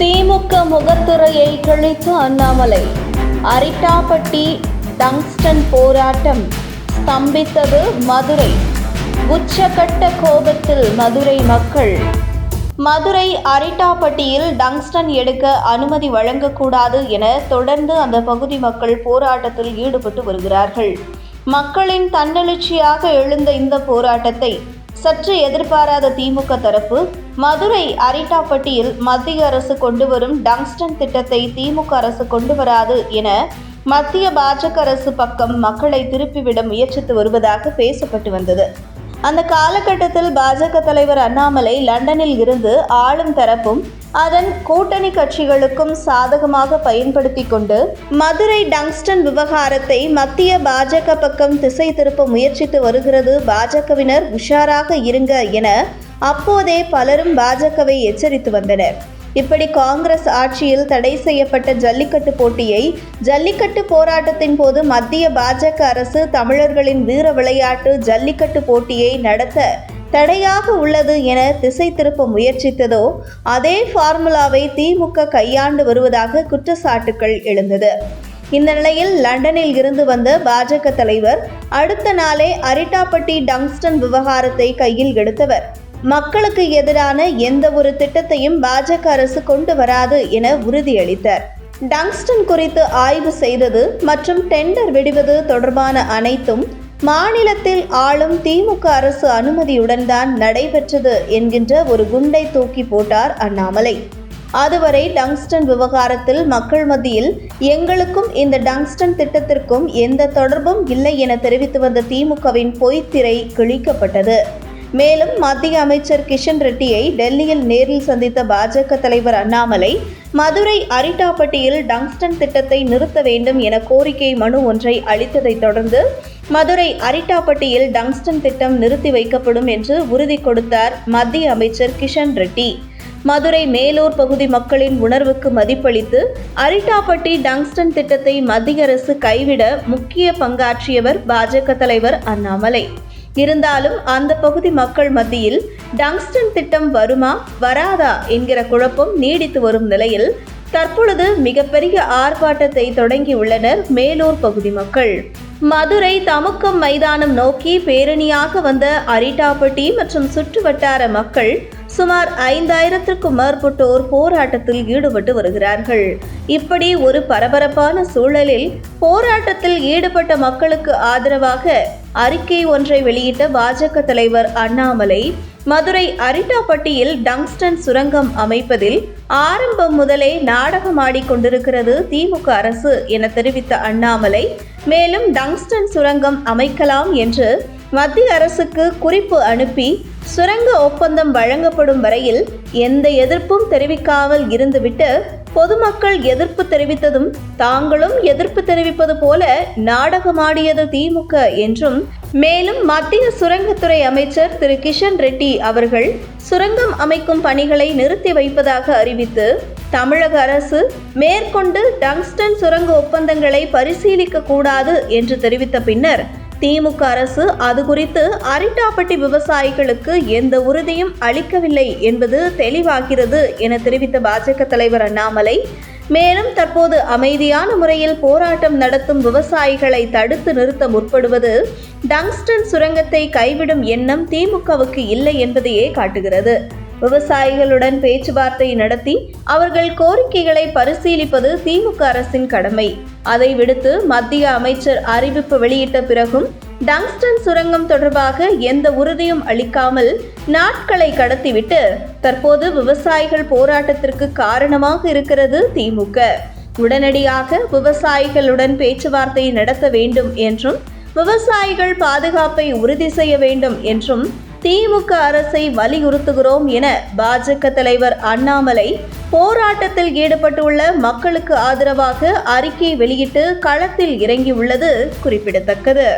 திமுக முகத்துறையை கிழித்து அண்ணாமலை. அரிட்டாப்பட்டி டங்ஸ்டன் போராட்டம் ஸ்தம்பித்தது மதுரை. உச்சகட்ட கோபத்தில் மதுரை மக்கள். மதுரை அரிட்டாப்பட்டியில் டங்ஸ்டன் எடுக்க அனுமதி வழங்கக்கூடாது என தொடர்ந்து அந்த பகுதி மக்கள் போராட்டத்தில் ஈடுபட்டு வருகிறார்கள். மக்களின் தன்னெழுச்சியாக எழுந்த இந்த போராட்டத்தை சற்று எதிர்பாராத திமுக தரப்பு மதுரை அரிட்டாப்பட்டியில் மத்திய அரசு கொண்டு வரும் டங்ஸ்டன் திட்டத்தை திமுக அரசு கொண்டு வராது என மத்திய பாஜக அரசு பக்கம் மக்களை திருப்பிவிட முயற்சித்து வருவதாக பேசப்பட்டு வந்தது. அந்த காலகட்டத்தில் பாஜக தலைவர் அண்ணாமலை லண்டனில் இருந்து ஆளும் தரப்பும் அதன் கூட்டணி கட்சிகளுக்கும் சாதகமாக பயன்படுத்தி கொண்டு மதுரை டங்ஸ்டன் விவகாரத்தை மத்திய பாஜக பக்கம் திசை திருப்ப முயற்சித்து வருகிறது. பாஜகவினர் உஷாராக இருங்க என அப்போதே பலரும் பாஜகவை எச்சரித்து வந்தனர். இப்படி காங்கிரஸ் ஆட்சியில் தடை செய்யப்பட்ட ஜல்லிக்கட்டு போட்டியை ஜல்லிக்கட்டு போராட்டத்தின் போது மத்திய பாஜக அரசு தமிழர்களின் வீர விளையாட்டு ஜல்லிக்கட்டு போட்டியை நடத்த தடையாக உள்ளது என திசை திருப்ப முயற்சித்ததோ அதே ஃபார்முலாவை திமுக கையாண்டு வருவதாக குற்றச்சாட்டுகள் எழுந்தது. இந்த நிலையில் லண்டனில் இருந்து வந்த பாஜக தலைவர் அடுத்த நாளே அரிட்டாப்பட்டி டங்ஸ்டன் விவகாரத்தை கையில் எடுத்தவர். மக்களுக்கு எதிரான எந்த ஒரு திட்டத்தையும் பாஜக அரசு கொண்டு வராது என உறுதியளித்தார். டங்ஸ்டன் குறித்து ஆய்வு செய்தது மற்றும் டெண்டர் விடுவது தொடர்பான அனைத்தும் மாநிலத்தில் ஆளும் திமுக அரசு அனுமதியுடன் தான் நடைபெற்றது என்கின்ற ஒரு குண்டை தூக்கி போட்டார் அண்ணாமலை. அதுவரை டங்ஸ்டன் விவகாரத்தில் மக்கள் மத்தியில் எங்களுக்கும் இந்த டங்ஸ்டன் திட்டத்திற்கும் எந்த தொடர்பும் இல்லை என தெரிவித்து வந்த திமுகவின் பொய்த்திரை கிழிக்கப்பட்டது. மேலும் மத்திய அமைச்சர் கிஷன் ரெட்டியை டெல்லியில் நேரில் சந்தித்த பாஜக தலைவர் அண்ணாமலை மதுரை அரிட்டாப்பட்டியில் டங்ஸ்டன் திட்டத்தை நிறுத்த வேண்டும் என கோரிக்கை மனு ஒன்றை அளித்ததைத் தொடர்ந்து மதுரை அரிட்டாப்பட்டியில் டங்ஸ்டன் திட்டம் நிறுத்தி வைக்கப்படும் என்று உறுதி கொடுத்தார் மத்திய அமைச்சர் கிஷன் ரெட்டி. மதுரை மேலூர் பகுதி மக்களின் உணர்வுக்கு மதிப்பளித்து அரிட்டாப்பட்டி டங்ஸ்டன் திட்டத்தை மத்திய அரசு கைவிட முக்கிய பங்காற்றியவர் பாஜக தலைவர் அண்ணாமலை. இருந்தாலும் அந்த பகுதி மக்கள் மத்தியில் டங்ஸ்டன் திட்டம் வருமா வராதா என்கிற குழப்பம் நீடித்து வரும் நிலையில் தற்பொழுது மிகப்பெரிய ஆர்ப்பாட்டத்தை தொடங்கியுள்ளனர் மேலூர் பகுதி மக்கள். மதுரை தமுக்கம் மைதானம் நோக்கி பேரணியாக வந்த அரிட்டாப்பட்டி மற்றும் சுற்றுவட்டார மக்கள் சுமார் ஐந்தாயிரத்திற்கும் மேற்பட்டோர் போராட்டத்தில் ஈடுபட்டு வருகிறார்கள். இப்படி ஒரு பரபரப்பான சூழலில் போராட்டத்தில் ஈடுபட்ட மக்களுக்கு ஆதரவாக அறிக்கை ஒன்றை வெளியிட்ட பாஜக தலைவர் அண்ணாமலை மதுரை அரிட்டாப்பட்டியில் டங்ஸ்டன் சுரங்கம் அமைப்பதில் ஆரம்பம் முதலே நாடகம் கொண்டிருக்கிறது திமுக அரசு என தெரிவித்த அண்ணாமலை மேலும் டங்ஸ்டன் சுரங்கம் அமைக்கலாம் என்று மத்திய அரசுக்கு குறிப்பு அனுப்பி சுரங்க ஒப்பந்தம் வழங்கப்படும் வரையில் எந்த எதிர்ப்பும் தெரிவிக்காமல் இருந்துவிட்டு பொதுமக்கள் எதிர்ப்பு தெரிவித்ததும் தாங்களும் எதிர்ப்பு தெரிவிப்பது போல நாடகமாடியது திமுக என்றும் மேலும் மத்திய சுரங்கத்துறை அமைச்சர் திரு கிஷன் ரெட்டி அவர்கள் சுரங்கம் அமைக்கும் பணிகளை நிறுத்தி வைப்பதாக அறிவித்து தமிழக அரசு மேற்கொண்டு டங்ஸ்டன் சுரங்க ஒப்பந்தங்களை பரிசீலிக்க கூடாது என்று தெரிவித்த பின்னர் திமுக அரசு அது குறித்து அரிட்டாப்பட்டி விவசாயிகளுக்கு எந்த உறுதியும் அளிக்கவில்லை என்பது தெளிவாகிறது என தெரிவித்த பாஜக தலைவர் அண்ணாமலை. மேலும் தற்போது அமைதியான முறையில் போராட்டம் நடத்தும் விவசாயிகளை தடுத்து நிறுத்த முற்படுவது டங்ஸ்டன் சுரங்கத்தை கைவிடும் எண்ணம் திமுகவுக்கு இல்லை என்பதையே காட்டுகிறது. விவசாயிகளுடன் பேச்சுவார்த்தை நடத்தி அவர்கள் கோரிக்கைகளை பரிசீலிப்பது திமுக அரசின் கடமை. அதை விடுத்து மத்திய அமைச்சர் அறிவிப்பு வெளியிட்ட பிறகும் டங்ஸ்டன் சுரங்கம் தொடர்பாக எந்த உறுதியும் அளிக்காமல் நாட்களை கடத்திவிட்டு தற்போது விவசாயிகள் போராட்டத்திற்கு காரணமாக இருக்கிறது திமுக. உடனடியாக விவசாயிகளுடன் பேச்சுவார்த்தை நடத்த வேண்டும் என்றும் விவசாயிகள் பாதுகாப்பை உறுதி செய்ய வேண்டும் என்றும் திமுக அரசை வலியுறுத்துகிறோம் என பாஜக தலைவர் அண்ணாமலை போராட்டத்தில் ஈடுபட்டுள்ள மக்களுக்கு ஆதரவாக அறிக்கை வெளியிட்டு களத்தில் இறங்கியுள்ளது குறிப்பிடத்தக்கது.